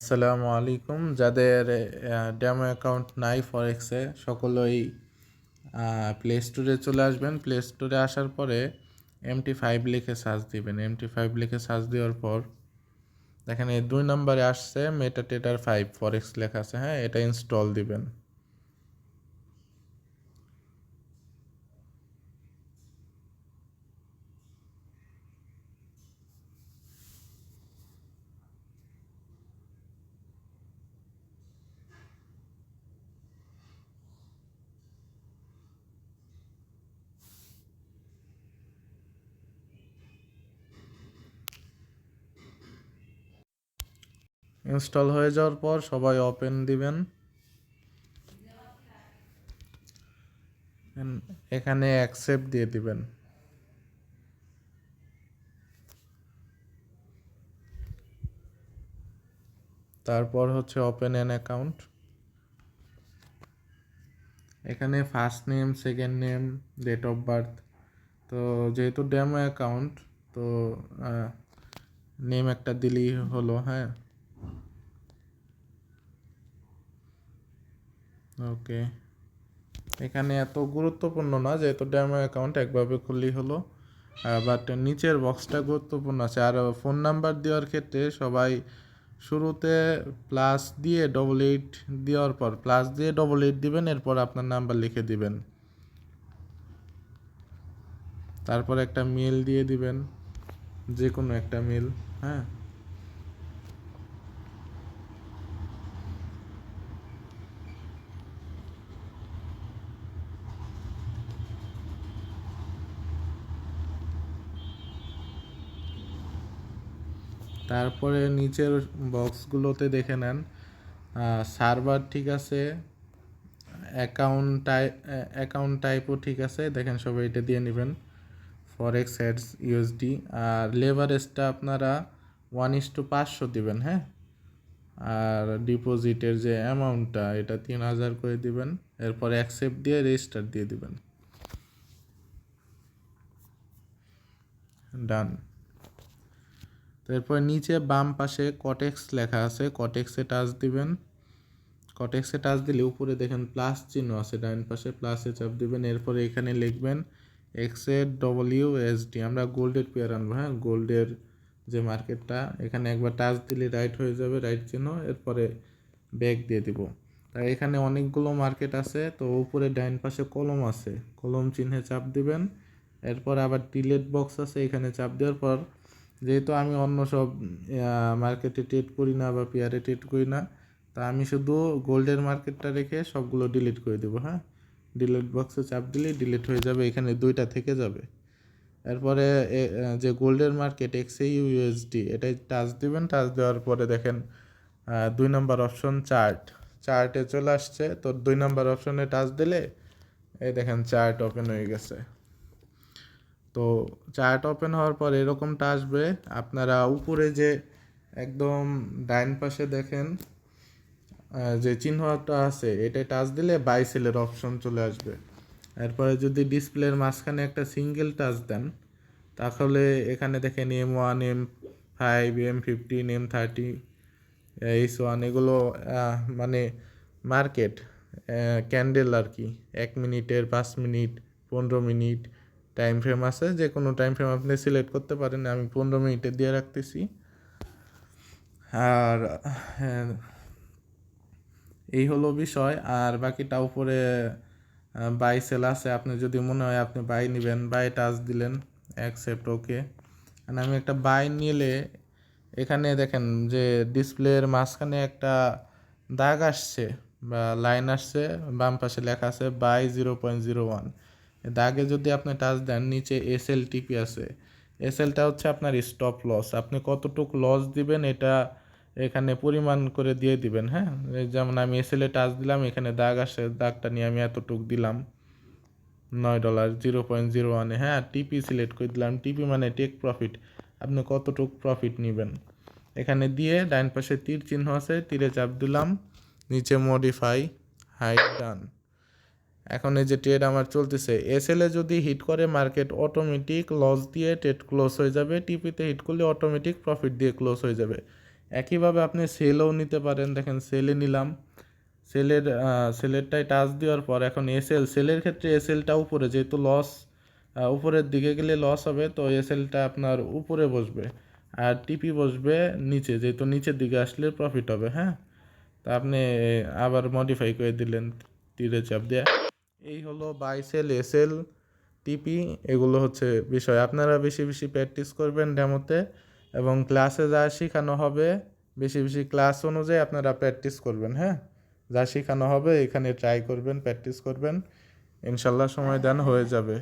আসসালামু আলাইকুম। যাদের ড্যামো অ্যাকাউন্ট নাই ফরেক্সে সকলেই প্লে স্টোরে চলে আসবেন। প্লে স্টোরে আসার পরে এমটি ফাইভ লিখে সার্চ দিবেন। এমটি ফাইভ লিখে সার্চ দেওয়ার পর দেখেন এই দুই নম্বরে আসছে মেটা টেটার ফাইভ ফরেক্স লেখা আছে হ্যাঁ? এটা ইনস্টল দিবেন। ইনস্টল হয়ে যাওয়ার পর সবাই ওপেন দিবেন। এখানে অ্যাকসেপ্ট দিয়ে দিবেন। তারপর হচ্ছে ওপেন অ্যান অ্যাকাউন্ট এখানে first name second name date of birth তো যেহেতু ডেমো অ্যাকাউন্ট তো নেম একটা দিলেই হলো হ্যাঁ। ওকে এখানে এত গুরুত্বপূর্ণ না, যেহেতু ডেমো অ্যাকাউন্ট একভাবে খুললেই হলো। বাট নিচের বক্সটা গুরুত্বপূর্ণ আছে। আর ফোন নাম্বার দেওয়ার ক্ষেত্রে সবাই শুরুতে প্লাস দিয়ে ডবল এইট দেওয়ার পর প্লাস দিয়ে ডবল এইট দিবেন, এরপর আপনার নাম্বার লিখে দিবেন। তারপর একটা মেল দিয়ে দিবেন যে কোনো একটা মেল হ্যাঁ। তারপরে নিচের বক্সগুলোতে দেখে নেন। সার্ভার ঠিক আছে অ্যাকাউন্ট টাইপ অ্যাকাউন্ট টাইপও ঠিক আছে। দেখেন সবাই এটা দিয়ে নেবেন। ফরেক্স হেডস ইউএসডি আর লেভারেজটা আপনারা ওয়ান ইস টু পাঁচশো দিবেন হ্যাঁ? আর ডিপোজিটের যে অ্যামাউন্টটা এটা তিন হাজার করে দিবেন। এরপর অ্যাকসেপ্ট দিয়ে রেজিস্টার দিয়ে দিবেন। ডান এরপর নিচে বাম পাশে কটেক্স লেখা আছে। কটেক্সে টাচ দিবেন। কটেক্সে টাচ দিলে উপরে দেখেন প্লাস চিহ্ন আছে ডাইন পাশে প্লাসে চাপ দিবেন। এরপরে এখানে লিখবেন এক্সে ডব্লিউ এস ডি আমরা গোল্ডের পেয়ার আনব হ্যাঁ? গোল্ডের যে মার্কেটটা, এখানে একবার টাচ দিলে রাইট হয়ে যাবে রাইট চিহ্ন। এরপরে ব্যাক দিয়ে দিব। তাই এখানে অনেকগুলো মার্কেট আছে, তো উপরে ডাইন পাশে কলম আছে। কলম চিহ্নে চাপ দিবেন। এরপর আবার ডিলেট বক্স আছে, এখানে চাপ দেওয়ার পর যেহেতু আমি অন্য সব মার্কেটে ট্রেড করি না বা পেয়ারে ট্রেড করি না, তা আমি শুধু গোল্ডের মার্কেটটা রেখে সবগুলো ডিলিট করে দেবো হ্যাঁ? ডিলিট বক্সে চাপ দিলেই ডিলিট হয়ে যাবে, এখানে দুইটা থেকে যাবে। এরপরে যে গোল্ডের মার্কেট এক্সএ ইউএসডি এটাই টাচ দিবেন টাচ দেওয়ার পরে দেখেন দুই নম্বর অপশন চার্ট চার্টে চলে আসছে, তো দুই নম্বর অপশনে টাচ দিলে, এই দেখেন চার্ট ওপেন হয়ে গেছে। তো চার্ট ওপেন হওয়ার পর এরকমটা আসবে। আপনারা উপরে যে একদম ডাইন পাশে দেখেন যে চিহ্নটা আছে, এটা টাচ দিলে বাই সেলের অপশন চলে আসবে। এরপরে যদি ডিসপ্লের মাঝখানে একটা সিঙ্গেল টাচ দেন, তাহলে এখানে দেখেন M one M five M fifteen M thirty H one এগুলো মানে মার্কেট ক্যান্ডেল আর কি। এক মিনিটের, পাঁচ মিনিট, পনেরো মিনিট টাইম ফ্রেম আছে যে কোনো টাইম ফ্রেম আপনি সিলেক্ট করতে পারেন আমি পনেরো মিনিটে দিয়ে রাখতেছি। আর হ্যাঁ, এই হলো বিষয়। আর বাকিটা উপরে বাই সেল আছে আপনি যদি মনে হয় আপনি বাই নেবেন বাই টাচ দিলেন অ্যাকসেপ্ট ওকে আমি একটা বাই নিলে এখানে দেখেন যে ডিসপ্লের মাঝখানে একটা দাগ আসছে বা লাইন আসছে বাম পাশে লেখা আছে buy zero point zero one দাগে যদি আপনি টাচ দেন, নিচে এস এল টিপি আছে। এস এলটা হচ্ছে আপনার স্টপ লস আপনি কতটুক লস দিবেন, এটা এখানে পরিমাণ করে দিয়ে দিবেন হ্যাঁ? যেমন আমি এস এলে টাচ দিলাম, এখানে দাগ আসে, দাগটা নিয়ে আমি এতটুক দিলাম। নয় ডলার জিরো পয়েন্ট জিরো ওয়ানে হ্যাঁ? টিপি সিলেক্ট করে দিলাম। টিপি মানে টেক প্রফিট আপনি কতটুক প্রফিট নেবেন? এখানে দিয়ে ডাইন পাশে তীর চিহ্ন আছে, তীরে চাপ দিলাম। নিচে মডিফাই হাইট ডান এখন এই যে ট্রেড আমার চলতেছে এসএলে যদি হিট করে মার্কেট অটোমেটিক লস দিয়ে ট্রেড ক্লোজ হয়ে যাবে টিপিতে হিট করলে অটোমেটিক প্রফিট দিয়ে ক্লোজ হয়ে যাবে। একইভাবে আপনি সেলও নিতে পারেন, দেখেন সেলে নিলাম। সেলের সেলেরটাই টাচ দেওয়ার পর এখন এসএল সেলের ক্ষেত্রে এসএলটা উপরে, যেহেতু লস উপরের দিকে গেলে লস হবে, তো এসএলটা আপনার উপরে বসবে আর টিপি বসবে নিচে, যেহেতু নিচের দিকে আসলে প্রফিট হবে হ্যাঁ? তা আপনি আবার মডিফাই করে দিলেন, তীরে চাপ দিয়ে। এই হলো বাইসেল এসএল টিপি, এগুলো হচ্ছে বিষয়। আপনারা বেশি বেশি প্র্যাকটিস করবেন ডেমোতে এবং ক্লাসে যা শেখানো হবে, বেশি বেশি ক্লাস অনুযায়ী আপনারা প্র্যাকটিস করবেন হ্যাঁ? যা শেখানো হবে, এখানে ট্রাই করবেন, প্র্যাকটিস করবেন। ইনশাল্লাহ সময় দেন, হয়ে যাবে।